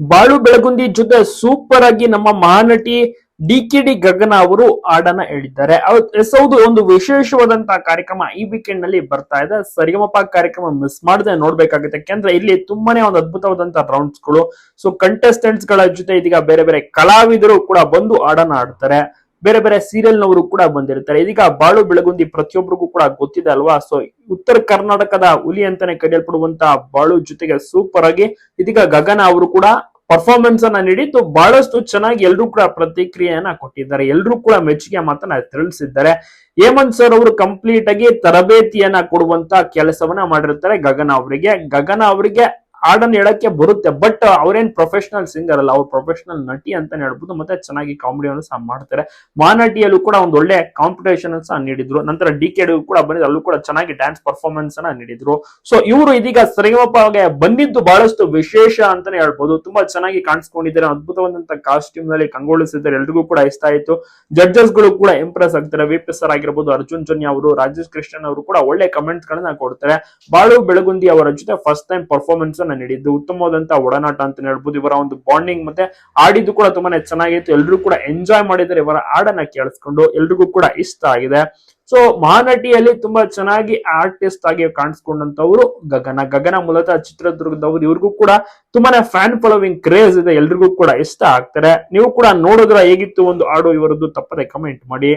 ಬಾಳು ಬೆಳಗುಂದಿ ಜೊತೆ ಸೂಪರ್ ಆಗಿ ನಮ್ಮ Mahanati D K D Gagana ಅವರು ಹಾಡನ್ನ ಹೇಳಿದ್ದಾರೆ. ಎಸ್ ಹೌದು, ಒಂದು ವಿಶೇಷವಾದಂತಹ ಕಾರ್ಯಕ್ರಮ ಈ ವೀಕೆಂಡ್ನಲ್ಲಿ ಬರ್ತಾ ಇದೆ. ಸರಿಗಮಪ ಕಾರ್ಯಕ್ರಮ ಮಿಸ್ ಮಾಡದೆ ನೋಡ್ಬೇಕಾಗುತ್ತೆ. ಯಾಕೆಂದ್ರೆ ಇಲ್ಲಿ ತುಂಬಾನೇ ಒಂದು ಅದ್ಭುತವಾದಂತಹ ರೌಂಡ್ಸ್ಗಳು. ಸೊ ಕಂಟೆಸ್ಟೆಂಟ್ಸ್ಗಳ ಜೊತೆ ಇದೀಗ ಬೇರೆ ಬೇರೆ ಕಲಾವಿದರು ಕೂಡ ಬಂದು ಹಾಡನ್ನ ಆಡ್ತಾರೆ ಬೇರೆ ಬೇರೆ ಸೀರಿಯಲ್ ನವರು ಕೂಡ ಬಂದಿರ್ತಾರೆ. ಇದೀಗ ಬಾಳು ಬೆಳಗುಂದಿ ಪ್ರತಿಯೊಬ್ಬರಿಗೂ ಕೂಡ ಗೊತ್ತಿದೆ ಅಲ್ವಾ? ಸೊ ಉತ್ತರ ಕರ್ನಾಟಕದ ಹುಲಿ ಅಂತಾನೆ ಕರೆಯಲ್ಪಡುವಂತಹ ಬಾಳು ಜೊತೆಗೆ ಸೂಪರ್ ಆಗಿ ಇದೀಗ ಗಗನ ಅವರು ಕೂಡ ಪರ್ಫಾರ್ಮೆನ್ಸ್ ಅನ್ನ ನೀಡಿದ್ದು ಬಹಳಷ್ಟು ಚೆನ್ನಾಗಿ ಎಲ್ಲರೂ ಕೂಡ ಪ್ರತಿಕ್ರಿಯೆಯನ್ನ ಕೊಟ್ಟಿದ್ದಾರೆ. ಎಲ್ಲರೂ ಕೂಡ ಮೆಚ್ಚುಗೆ ಮಾತನ್ನ ತಿಳಿಸಿದ್ದಾರೆ. ಹೇಮಂತ್ ಸರ್ ಅವರು ಕಂಪ್ಲೀಟ್ ಆಗಿ ತರಬೇತಿಯನ್ನ ಕೊಡುವಂತ ಕೆಲಸವನ್ನ ಮಾಡಿರ್ತಾರೆ ಗಗನ ಅವರಿಗೆ. ಗಗನ ಅವರಿಗೆ ಹಾಡನ್ನ ಹೇಳಕ್ಕೆ ಬರುತ್ತೆ ಬಟ್ ಅವ್ರೇನ್ ಪ್ರೊಫೆಷನಲ್ ಸಿಂಗರ್ ಅಲ್ಲ, ಅವ್ರು ಪ್ರೊಫೆಷನಲ್ ನಟಿ ಅಂತ ಹೇಳ್ಬೋದು, ಮತ್ತೆ ಚೆನ್ನಾಗಿ ಕಾಮಿಡಿಯನ್ನು ಸಹ ಮಾಡ್ತಾರೆ. ಮಾನಟಿಯಲ್ಲೂ ಕೂಡ ಒಂದು ಒಳ್ಳೆ ಕಾಂಪಿಟೇಷನ್ ಸಹ ನೀಡಿದ್ರು. ನಂತರ ಡಿ ಕೆ ಕೂಡ ಬಂದಿದ್ರು ಅಲ್ಲೂ ಕೂಡ ಚೆನ್ನಾಗಿ ಡ್ಯಾನ್ಸ್ ಪರ್ಫಾರ್ಮೆನ್ಸ್ ಅನ್ನ ನೀಡಿದ್ರು. ಸೊ ಇವರು ಇದೀಗ ಸರಿಗಮಪಗೆ ಬಂದಿದ್ದು ಬಹಳಷ್ಟು ವಿಶೇಷ ಅಂತಾನೆ ಹೇಳ್ಬೋದು. ತುಂಬಾ ಚೆನ್ನಾಗಿ ಕಾಣಿಸ್ಕೊಂಡಿದ್ದಾರೆ ಅದ್ಭುತವಾದಂತಹ ಕಾಸ್ಟ್ಯೂಮ್ನಲ್ಲಿ ಕಂಗೊಳಿಸಿದ್ದಾರೆ. ಎಲ್ರಿಗೂ ಕೂಡ ಇಷ್ಟ ಆಯ್ತು. ಜಡ್ಜಸ್ಗಳು ಕೂಡ ಇಂಪ್ರೆಸ್ ಆಗ್ತಾರೆ. ವಿ ಪಿ ಸರ್ ಆಗಿರ್ಬೋದು, ಅರ್ಜುನ್ ಜೊನ್ಯ ಅವರು, ರಾಜೇಶ್ ಕೃಷ್ಣನ್ ಅವರು ಕೂಡ ಒಳ್ಳೆ ಕಮೆಂಟ್ಸ್ ಗಳನ್ನ ಕೊಡ್ತಾರೆ. ಬಾಳು ಬೆಳಗುಂದಿ ಅವರ ಜೊತೆ ಫಸ್ಟ್ ಟೈಮ್ ಪರ್ಫಾರ್ಮೆನ್ಸ್ ಅನ್ನ ನೀಡಿದ್ದು. ಉತ್ತಮವಾದಂತಹ ಒಡನಾಟ ಅಂತ ಹೇಳ್ಬೋದು. ಇವರ ಒಂದು ಬಾಂಡಿಂಗ್ ಮತ್ತೆ ಆಡಿದ್ದು ಕೂಡ ತುಂಬಾನೇ ಚೆನ್ನಾಗಿತ್ತು. ಎಲ್ರು ಕೂಡ ಎಂಜಾಯ್ ಮಾಡಿದ್ದಾರೆ. ಇವರ ಹಾಡನ್ನ ಕೇಳಿಸ್ಕೊಂಡು ಎಲ್ರಿಗೂ ಕೂಡ ಇಷ್ಟ ಆಗಿದೆ. ಸೊ ಮಹಾನಟಿಯಲ್ಲಿ ತುಂಬಾ ಚೆನ್ನಾಗಿ ಆರ್ಟಿಸ್ಟ್ ಆಗಿ ಕಾಣಿಸ್ಕೊಂಡಂತವ್ರು ಗಗನ. ಗಗನ ಮೂಲತಃ ಚಿತ್ರದುರ್ಗದವ್ರು. ಇವ್ರಿಗೂ ಕೂಡ ತುಂಬಾನೇ ಫ್ಯಾನ್ ಫಾಲೋವಿಂಗ್ ಕ್ರೇಜ್ ಇದೆ. ಎಲ್ರಿಗೂ ಕೂಡ ಇಷ್ಟ ಆಗ್ತಾರೆ. ನೀವು ಕೂಡ ನೋಡಿದ್ರ ಹೇಗಿತ್ತು ಒಂದು ಹಾಡು ಇವರದ್ದು? ತಪ್ಪದೆ ಕಮೆಂಟ್ ಮಾಡಿ.